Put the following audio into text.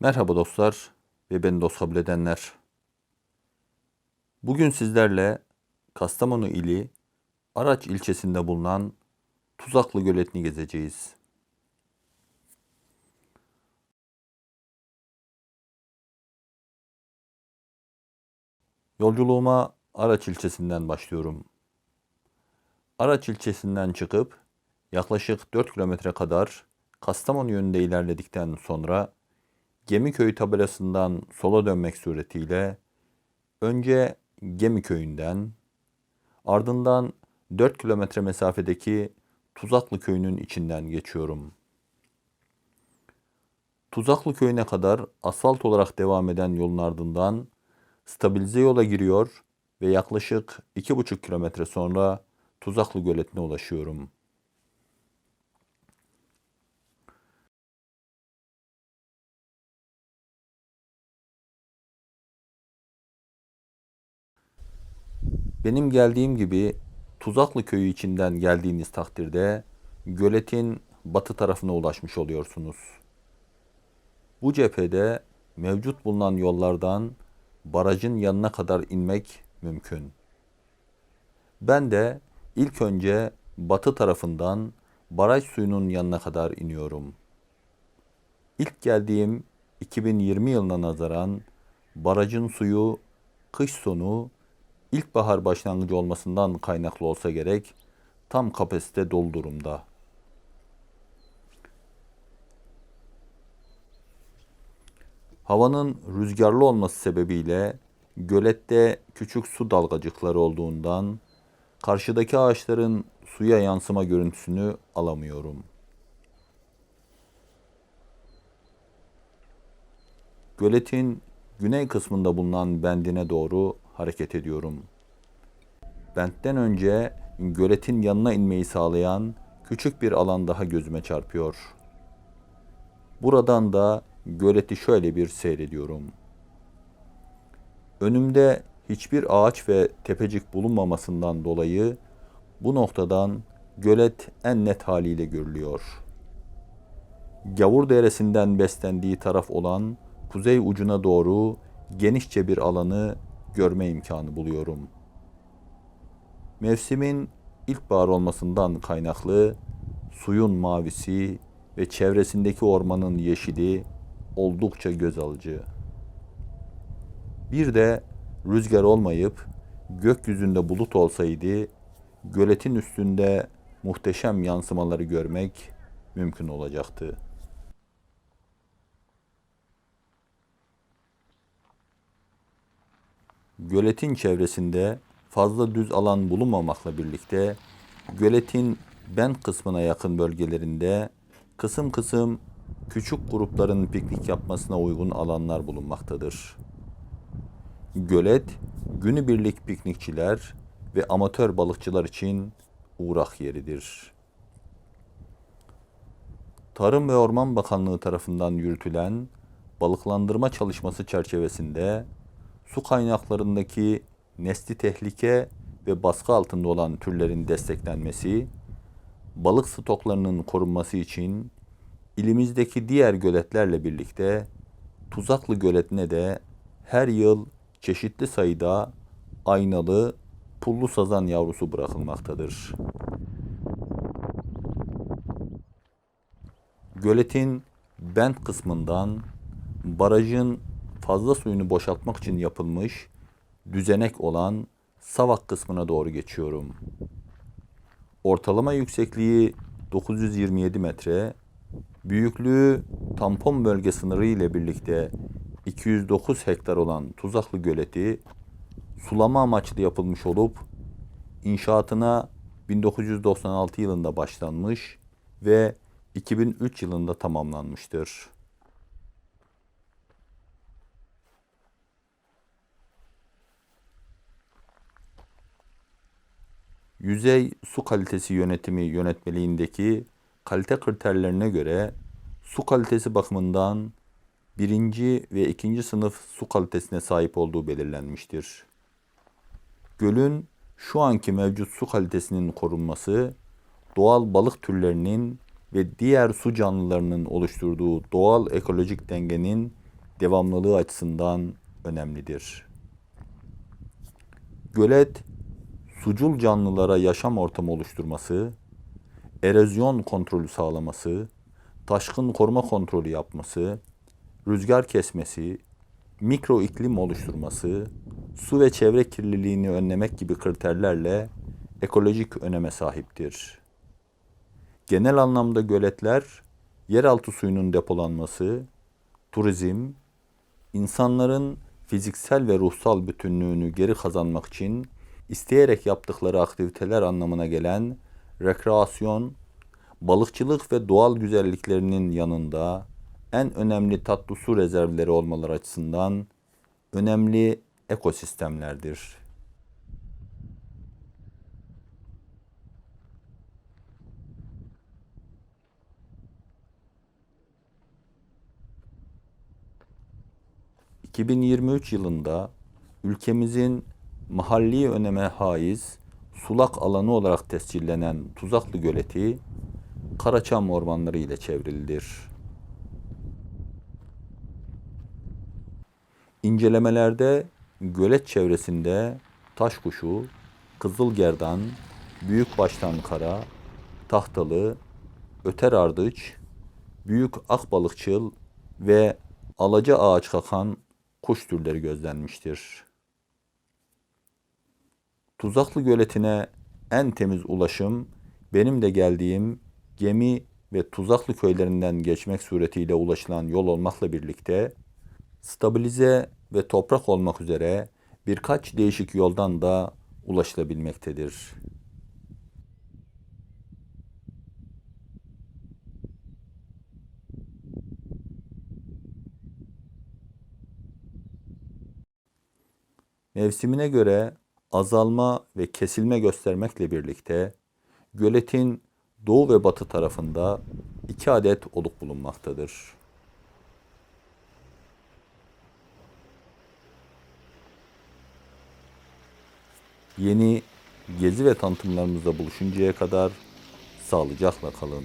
Merhaba dostlar ve beni dost kabul edenler. Bugün sizlerle Kastamonu ili Araç ilçesinde bulunan Tuzaklı Göleti'ni gezeceğiz. Yolculuğuma Araç ilçesinden başlıyorum. Araç ilçesinden çıkıp yaklaşık 4 kilometre kadar Kastamonu yönünde ilerledikten sonra Gemiköy tabelasından sola dönmek suretiyle önce Gemiköy'ünden ardından 4 kilometre mesafedeki Tuzaklı köyünün içinden geçiyorum. Tuzaklı köyüne kadar asfalt olarak devam eden yolun ardından stabilize yola giriyor ve yaklaşık 2,5 kilometre sonra Tuzaklı Göleti'ne ulaşıyorum. Benim geldiğim gibi Tuzaklı köyü içinden geldiğiniz takdirde göletin batı tarafına ulaşmış oluyorsunuz. Bu cephede mevcut bulunan yollardan barajın yanına kadar inmek mümkün. Ben de ilk önce batı tarafından baraj suyunun yanına kadar iniyorum. İlk geldiğim 2020 yılına nazaran barajın suyu kış sonu ilkbahar başlangıcı olmasından kaynaklı olsa gerek tam kapasite dolu durumda. Havanın rüzgarlı olması sebebiyle gölette küçük su dalgacıkları olduğundan karşıdaki ağaçların suya yansıma görüntüsünü alamıyorum. Göletin güney kısmında bulunan bendine doğru hareket ediyorum. Bentten önce göletin yanına inmeyi sağlayan küçük bir alan daha gözüme çarpıyor. Buradan da göleti şöyle bir seyrediyorum. Önümde hiçbir ağaç ve tepecik bulunmamasından dolayı bu noktadan gölet en net haliyle görülüyor. Gavur Deresi'nden beslendiği taraf olan kuzey ucuna doğru genişçe bir alanı görme imkanı buluyorum. Mevsimin ilkbahar olmasından kaynaklı suyun mavisi ve çevresindeki ormanın yeşili oldukça göz alıcı. Bir de rüzgar olmayıp gökyüzünde bulut olsaydı göletin üstünde muhteşem yansımaları görmek mümkün olacaktı. Göletin çevresinde fazla düz alan bulunmamakla birlikte göletin ben kısmına yakın bölgelerinde kısım kısım küçük grupların piknik yapmasına uygun alanlar bulunmaktadır. Gölet, günübirlik piknikçiler ve amatör balıkçılar için uğrak yeridir. Tarım ve Orman Bakanlığı tarafından yürütülen balıklandırma çalışması çerçevesinde su kaynaklarındaki nesli tehlike ve baskı altında olan türlerin desteklenmesi, balık stoklarının korunması için ilimizdeki diğer göletlerle birlikte Tuzaklı Göleti'ne de her yıl çeşitli sayıda aynalı pullu sazan yavrusu bırakılmaktadır. Göletin bent kısmından barajın fazla suyunu boşaltmak için yapılmış düzenek olan Savak kısmına doğru geçiyorum. Ortalama yüksekliği 927 metre, büyüklüğü tampon bölge sınırı ile birlikte 209 hektar olan Tuzaklı Göleti sulama amaçlı yapılmış olup inşaatına 1996 yılında başlanmış ve 2003 yılında tamamlanmıştır. Yüzey Su Kalitesi Yönetimi yönetmeliğindeki kalite kriterlerine göre su kalitesi bakımından birinci ve ikinci sınıf su kalitesine sahip olduğu belirlenmiştir. Gölün şu anki mevcut su kalitesinin korunması, doğal balık türlerinin ve diğer su canlılarının oluşturduğu doğal ekolojik dengenin devamlılığı açısından önemlidir. Gölet, sucul canlılara yaşam ortamı oluşturması, erozyon kontrolü sağlaması, taşkın koruma kontrolü yapması, rüzgar kesmesi, mikro iklim oluşturması, su ve çevre kirliliğini önlemek gibi kriterlerle ekolojik öneme sahiptir. Genel anlamda göletler, yeraltı suyunun depolanması, turizm, insanların fiziksel ve ruhsal bütünlüğünü geri kazanmak için isteyerek yaptıkları aktiviteler anlamına gelen rekreasyon, balıkçılık ve doğal güzelliklerinin yanında en önemli tatlı su rezervleri olmaları açısından önemli ekosistemlerdir. ...2023 yılında ülkemizin mahalli öneme haiz sulak alanı olarak tescillenen Tuzaklı Göleti Karaçam ormanları ile çevrilidir. İncelemelerde gölet çevresinde taş kuşu, kızılgerdan, büyük baştan kara, tahtalı, öter ardıç, büyük akbalıkçıl ve alaca ağaç kakan kuş türleri gözlenmiştir. Tuzaklı Göleti'ne en temiz ulaşım benim de geldiğim gemi ve Tuzaklı köylerinden geçmek suretiyle ulaşılan yol olmakla birlikte stabilize ve toprak olmak üzere birkaç değişik yoldan da ulaşılabilmektedir. Mevsimine göre azalma ve kesilme göstermekle birlikte göletin doğu ve batı tarafında iki adet oluk bulunmaktadır. Yeni gezi ve tanıtımlarımızda buluşuncaya kadar sağlıcakla kalın.